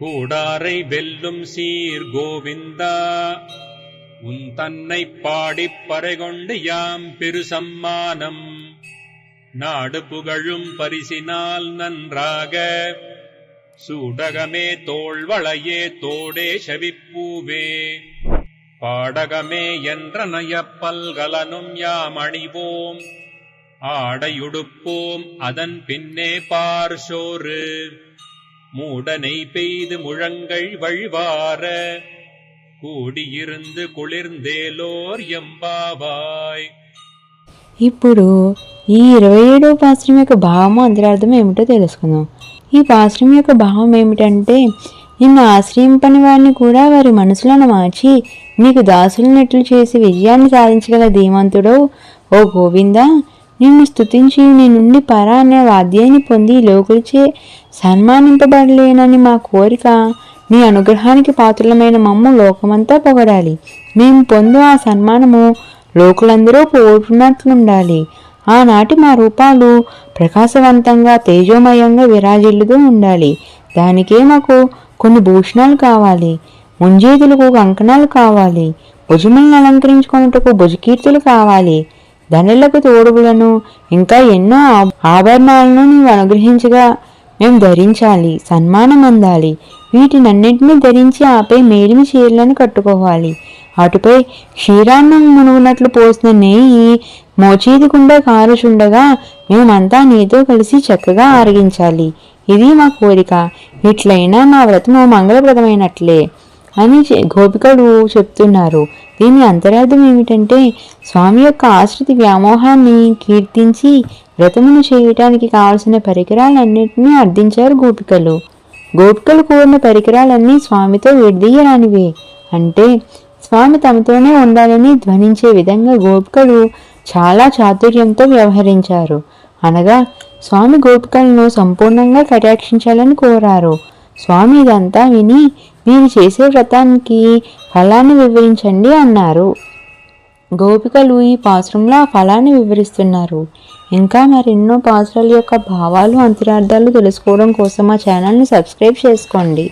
கூடாரை வெல்லும் சீர் கோவிந்தா. உன் தன்னை பாடிப் பறைகொண்டு யாம் பெரு சம்மானம் நாடு புகழும் பரிசினால் நன்றாக. சூடகமே தோள்வளையே தோடே செவிப்பூவே. பாடகமே என்ற நயப்பல்கலனும் யாம் அணிவோம். ஆடையுடுப்போம் அதன் பின்னே பார் சோறு. மூடனை பெய்து முழங்கள் வழிவார கூடியிருந்து குளிர்ந்தேலோர் எம்பாவாய் ఇప్పుడు ఈ ఇరవై ఏడవ పాశ్రం యొక్క భావము అంతరార్థం ఏమిటో తెలుసుకుందాం ఈ పాశ్రం యొక్క భావం ఏమిటంటే నిన్ను ఆశ్రయింపని వారిని కూడా వారి మనసులను మార్చి నీకు దాసులనట్లు చేసి విజయాన్ని సాధించగల ధీమంతుడో ఓ గోవింద నిన్ను స్తుతించి నీ నుండి పరా అనే వాద్యాన్ని పొంది లోకులచే సన్మానింపబడలేనని మా కోరిక. నీ అనుగ్రహానికి పాత్రులమైన మమ్ము లోకమంతా పొగడాలి. మేము పొందు ఆ సన్మానము లోకులందరూ పోటున్నట్లుండాలి ఆనాటి మా రూపాలు ప్రకాశవంతంగా తేజోమయంగా విరాజిల్లుతూ ఉండాలి. దానికే మాకు కొన్ని భూషణాలు కావాలి. ముంజేతులకు కంకణాలు కావాలి. భుజములను అలంకరించుకున్నట్టుకు భుజకీర్తులు కావాలి. ధనులకు తోడుగులను ఇంకా ఎన్నో ఆభరణాలను నీవు అనుగ్రహించగా మేము ధరించాలి సన్మానం అందాలి. వీటినన్నింటినీ ధరించి ఆపై మేలిమి చీరలను కట్టుకోవాలి. అటుపై క్షీరాన్నం మునుగునట్లు పోసిన నెయ్యి మోచేదికుండా కారుచుండగా మేమంతా నీతో కలిసి చక్కగా ఆరగించాలి. ఇది మా కోరిక. ఇట్లయినా మా వ్రతము మంగళప్రదమైనట్లే. అని చె- గోపికలు చెప్తున్నారు. దీని అంతరార్థం ఏమిటంటే స్వామి యొక్క ఆశ్రితి వ్యామోహాన్ని కీర్తించి వ్రతమును చేయటానికి కావలసిన పరికరాలన్నింటినీ అర్థించారు గోపికలు. గోపికలు కోరిన పరికరాలన్నీ స్వామితో విడదీయరానివే. అంటే స్వామి తమతోనే ఉండాలని ధ్వనించే విధంగా గోపికలు చాలా చాతుర్యంతో వ్యవహరించారు. అనగా స్వామి గోపికలను సంపూర్ణంగా కటాక్షించాలని కోరారు. స్వామి ఇదంతా విని మీరు చేసే వ్రతానికి ఫలాన్ని వివరించండి అన్నారు. గోపికలు ఈ పాశ్రంలో ఆ ఫలాన్ని వివరిస్తున్నారు. ఇంకా మరెన్నో పాత్రల యొక్క భావాలు అంతరార్థాలు తెలుసుకోవడం కోసం మా ఛానల్ని సబ్స్క్రైబ్ చేసుకోండి.